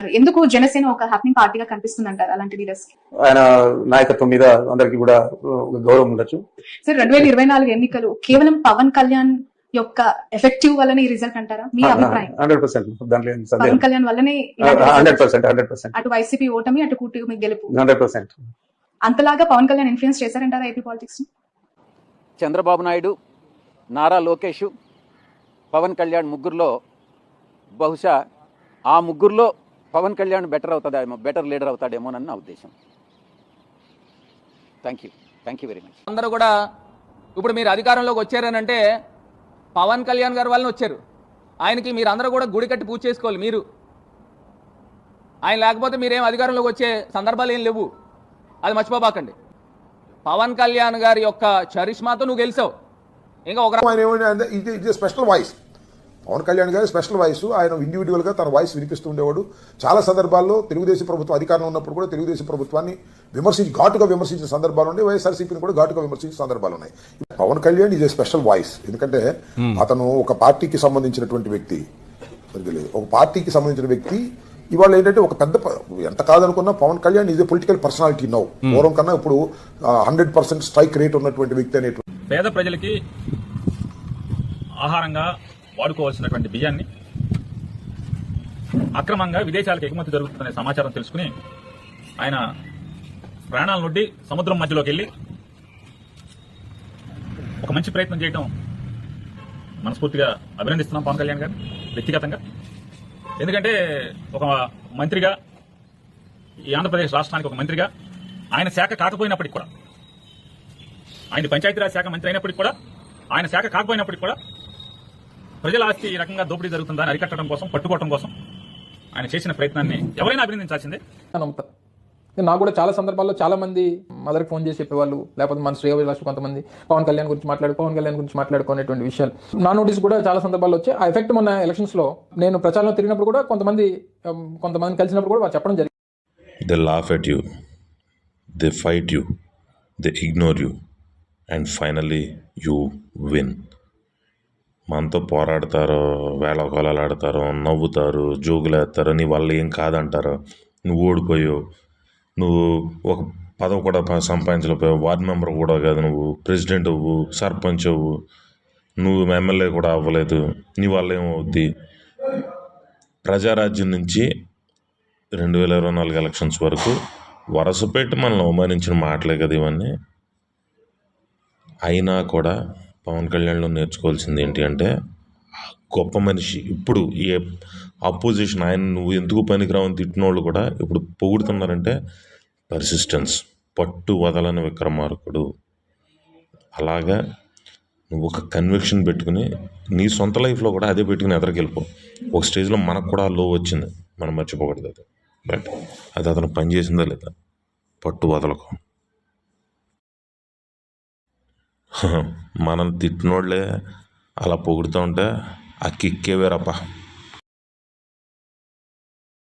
ఎందుకు జనసేన ఒక హ్యాపీ పార్టీగా కనిపిస్తుంది అంటారు అలాంటి లీడర్స్ ఆయన నాయకత్వం మీద అందరికి కూడా గౌరవం ఉండొచ్చు. సార్ రెండు వేల ఇరవై నాలుగు ఎన్నికలు కేవలం పవన్ కళ్యాణ్ యొక్క ఎఫెక్టివ్ వల్లనే ఈ రిజల్ట్ అంటారా? మీ అభిప్రాయం? Hundred percent. దాంట్లో ఏం సందేహం? పవన్ కళ్యాణ్ వల్లనే ఇలాంటి result. Hundred percent hundred percent. అటు వైసీపీ ఓటమి అటు కూటమి గెలుపు. Hundred percent. అంతలాగా పవన్ కళ్యాణ్ ఇన్ఫ్లుయెన్స్ చేశారంటారా ఏపీ పాలిటిక్స్ చంద్రబాబు నాయుడు నారా లోకేష్ పవన్ కళ్యాణ్ ముగ్గురులో బహుశా ఆ ముగ్గురులో పవన్ కళ్యాణ్ బెటర్ అవుతాడేమో బెటర్ లీడర్ అవుతాడేమోనని నా ఉద్దేశం. Thank you thank you very much అందరూ కూడా ఇప్పుడు మీరు అధికారంలోకి వచ్చారనంటే పవన్ కళ్యాణ్ గారి వల్లనే వచ్చారు. ఆయనకి మీరు అందరూ కూడా గుడి కట్టి పూజ చేసుకోవాలి మీరు. ఆయన లేకపోతే మీరేం అధికారంలోకి వచ్చే సందర్భాలు ఏం లేవు. అది మర్చిపోబాకండి. పవన్ కళ్యాణ్ గారి యొక్క చరిష్మాతో నువ్వు గెలిచావు. ఇంకా ఒక స్పెషల్ వాయిస్. పవన్ కళ్యాణ్ గారి స్పెషల్ వాయిస్ ఆయన ఇండివిజువల్గా తన వాయిస్ వినిపిస్తూ ఉండేవాడు. చాలా సందర్భాల్లో తెలుగుదేశం ప్రభుత్వం అధికారంలో ఉన్నప్పుడు కూడా తెలుగుదేశం ప్రభుత్వాన్ని విమర్శించి ఘాటుగా విమర్శించిన సందర్భాలు ఉన్నాయి. వైఎస్ఆర్సీపీని కూడా ఘాటుగా విమర్శించిన సందర్భాలు ఉన్నాయి. Pawan Kalyan is a special voice ఎందుకంటే అతను ఒక పార్టీకి సంబంధించినటువంటి వ్యక్తి. ఒక పార్టీకి సంబంధించిన వ్యక్తి. ఇవాళ ఏంటంటే ఒక పెద్ద ఎంత కాదనుకున్నా Pawan Kalyan a political personality now పూర్వం కన్నా ఇప్పుడు హండ్రెడ్ పర్సెంట్ స్ట్రైక్ రేట్ ఉన్నటువంటి వ్యక్తి అనేటువంటి పేద ప్రజలకి ఆహారంగా వాడుకోవాల్సినటువంటి బియ్యాన్ని అక్రమంగా విదేశాలకు ఎగుమతి జరుగుతుందనే సమాచారం తెలుసుకుని ఆయన ప్రాణాల నుండి సముద్రం మధ్యలోకి వెళ్ళి ఒక మంచి ప్రయత్నం చేయటం మనస్ఫూర్తిగా అభినందిస్తున్నాం పవన్ కళ్యాణ్ గారు వ్యక్తిగతంగా. ఎందుకంటే ఒక మంత్రిగా ఈ ఆంధ్రప్రదేశ్ రాష్ట్రానికి ఒక మంత్రిగా ఆయన శాఖ కాకపోయినప్పటికి కూడా ఆయన పంచాయతీరాజ్ శాఖ మంత్రి అయినప్పటికి కూడా ఆయన శాఖ కాకపోయినప్పటికి కూడా ప్రజల ఆస్తి ఈ రకంగా దోపిడీ జరుగుతుందని అరికట్టడం కోసం పట్టుకోవడం కోసం ఆయన చేసిన ప్రయత్నాన్ని ఎవరైనా అభినందించాల్సిందే? నమ్ముతా. నాకు కూడా చాలా సందర్భాల్లో చాలా మంది మదర్కి ఫోన్ చేసి చెప్పేవాళ్ళు లేకపోతే మన శ్రేయోభిలాష్ కొంతమంది పవన్ కళ్యాణ్ గురించి మాట్లాడు పవన్ కళ్యాణ్ గురించి మాట్లాడుకునేటువంటి విషయాలు. నా నోటీస్ కూడా చాలా సందర్భాల్లో వచ్చాయి. ఆ ఎఫెక్ట్ మొన్న ఎలక్షన్స్లో నేను ప్రచారంలో తిరిగినప్పుడు కూడా కొంతమంది కొంతమంది కలిసినప్పుడు కూడా చెప్పడం జరిగింది. They laugh at you, they fight you, they ignore you, and finally you win. మనతో పోరాడతారు వేళకోళాలు నవ్వుతారు జోకులు వేస్తారు నీ వల్ల ఏం కాదంటారు నువ్వు ఓడిపోయావు. నువ్వు ఒక పదవి కూడా ప- సంపాదించలేకపోయావు. వార్డ్ మెంబర్ కూడా కాదు నువ్వు. ప్రెసిడెంట్ అవ్వు సర్పంచ్ అవ్వు. నువ్వు ఎమ్మెల్యే కూడా అవ్వలేదు. నీ వల్ల ఏమవుద్ది? ప్రజారాజ్యం నుంచి రెండు వేల ఇరవై నాలుగు ఎలక్షన్స్ వరకు వరుసపెట్టి మనల్ని అవమానించిన మాటలే కదా ఇవన్నీ. అయినా కూడా పవన్ కళ్యాణ్లో నేర్చుకోవాల్సింది ఏంటి అంటే గొప్ప మనిషి ఇప్పుడు ఏ అపోజిషన్ ఆయన నువ్వు ఎందుకు పనికిరావని తిట్టిన వాళ్ళు కూడా ఇప్పుడు పొగుడుతున్నారంటే పర్సిస్టెన్స్ పట్టు వదలని విక్రమార్కుడు. అలాగా నువ్వు ఒక కన్విక్షన్ పెట్టుకుని నీ సొంత లైఫ్లో కూడా అదే పెట్టుకుని ఎదరికెళ్ళిపో. ఒక స్టేజ్లో మనకు కూడా లో వచ్చింది. మనం మర్చిపోకూడదు అది. బట్ అది అతను పనిచేసిందా లేదా? పట్టు వదలకు. మనం తిట్టినోళ్ళే అలా పొగుడుతూ ఉంటే ఆ కిక్కే వేరప్ప.